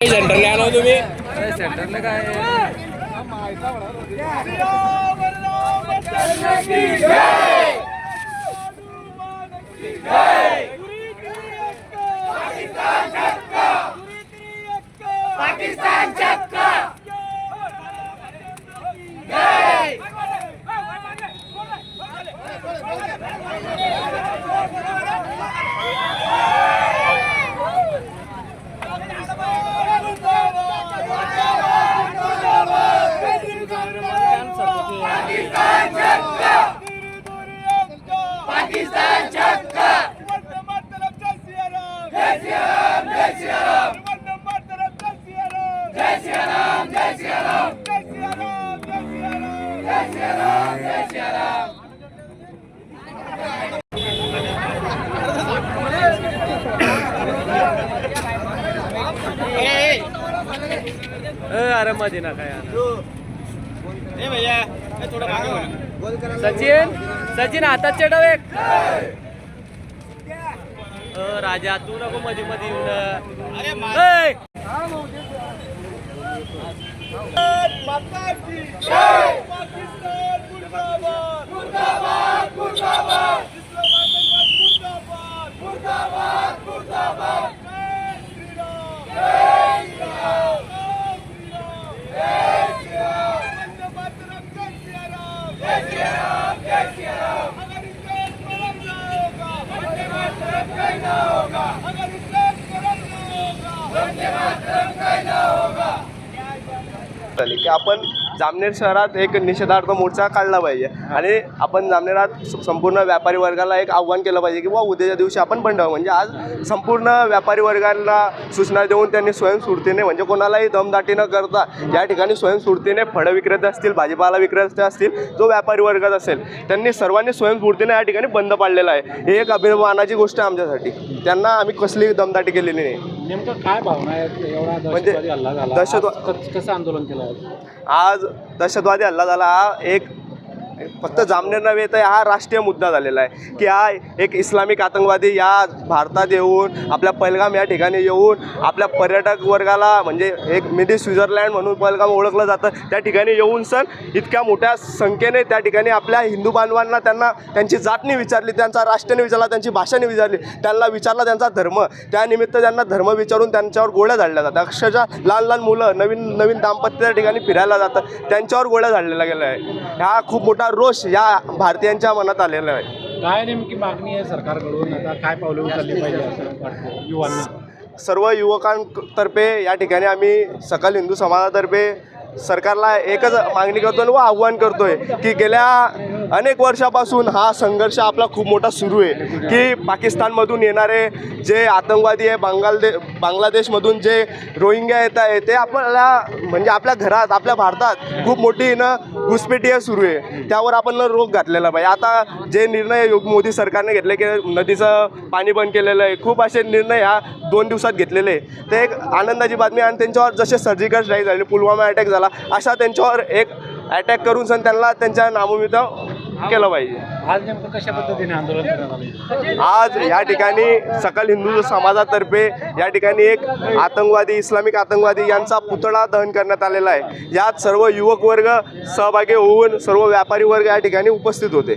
सेंटरला आलो तुम्ही. सेंटरला काय? अरे मध्ये ना काय सचिन सचिन हातात चढव एक. राजा तू नको मध्ये मध्ये येऊन की आपण जामनेर शहरात एक निषेधार्थ मोर्चा काढला पाहिजे. आणि आपण जामनेरात संपूर्ण व्यापारी वर्गाला एक आव्हान केलं पाहिजे की बुवा उद्याच्या दिवशी आपण बंद व्हावं. म्हणजे आज संपूर्ण व्यापारी वर्गाला सूचना देऊन त्यांनी स्वयंस्फूर्तीने म्हणजे कोणालाही दमदाटी न करता या ठिकाणी स्वयंस्फूर्तीने फळं विक्रेते असतील भाजीपाला विक्रेते असतील जो व्यापारी वर्गात असेल त्यांनी सर्वांनी स्वयंस्फूर्तीने या ठिकाणी बंद पाडलेला आहे. ही एक अभिमानाची गोष्ट आहे आमच्यासाठी. त्यांना आम्ही कसली दमदाटी केलेली नाही. नेमकं काय भावना म्हणजे दहशतवादी कसं आंदोलन केलं आज? दहशतवादी हल्ला झाला हा एक फक्त जामनेर नव्हे तर हा राष्ट्रीय मुद्दा झालेला आहे की हा एक इस्लामिक आतंकवादी या भारतात येऊन आपल्या पहलगाम या ठिकाणी येऊन आपल्या पर्यटक वर्गाला म्हणजे एक मिडी स्वित्झर्लँड म्हणून पहलगाम ओळखलं जातं त्या ठिकाणी येऊन सण इतक्या मोठ्या संख्येने त्या ठिकाणी आपल्या हिंदू बांधवांना त्यांना त्यांची जातनी विचारली त्यांचा राष्ट्रने विचारला त्यांची भाषाने विचारली त्यांना विचारला त्यांचा धर्म. त्यानिमित्त त्यांना धर्म विचारून त्यांच्यावर गोळ्या झाडल्या जातात. अक्षरशः लहान लहान मुलं नवीन नवीन दाम्पत्य त्या ठिकाणी फिरायला जातात. त्यांच्यावर गोळ्या झाडलेला गेला आहे हा खूप मोठा रोष या भारतीयांच्या मनात आलेला आहे. काय नेमकी मागणी आहे सरकारकडून? आता काय पावलं उचलली पाहिजे असं वाटतं युवांना? सर्व युवकांतर्फे या ठिकाणी आम्ही सकल हिंदू समाजातर्फे सरकारला एकच मागणी करतो व आव्हान करतोय की गेल्या अनेक वर्षापासून हा संघर्ष आपला खूप मोठा सुरू आहे. की पाकिस्तानमधून येणारे जे आतंकवादी आहे बांगलादेश बांगलादेशमधून जे रोहिंग्या येत आहे ते आपल्याला म्हणजे आपल्या घरात आपल्या भारतात खूप मोठी न घुसपेटी आहे सुरू आहे. त्यावर आपण रोख रोग घातलेला पाहिजे. आता जे निर्णय योग- मोदी सरकारने घेतले की नदीचं पाणी बंद केलेलं आहे खूप असे निर्णय ह्या दोन दिवसात घेतलेले आहे. ते एक आनंदाची बातमी आणि त्यांच्यावर जसे सर्जिकल स्ट्राईक झाले पुलवामा अटॅक झाला. अशा त्यांच्यावर एक अटॅक करून सण त्यांना त्यांच्या नामोमित केलं पाहिजे. आज नेमकं कशा पद्धतीने आंदोलन करण्यात आलं? आज या ठिकाणी सकल हिंदू समाजातर्फे या ठिकाणी एक आतंकवादी इस्लामिक आतंकवादी यांचा पुतळा दहन करण्यात आलेला आहे. यात सर्व युवक वर्ग सहभागी होऊन सर्व व्यापारी वर्ग या ठिकाणी उपस्थित होते.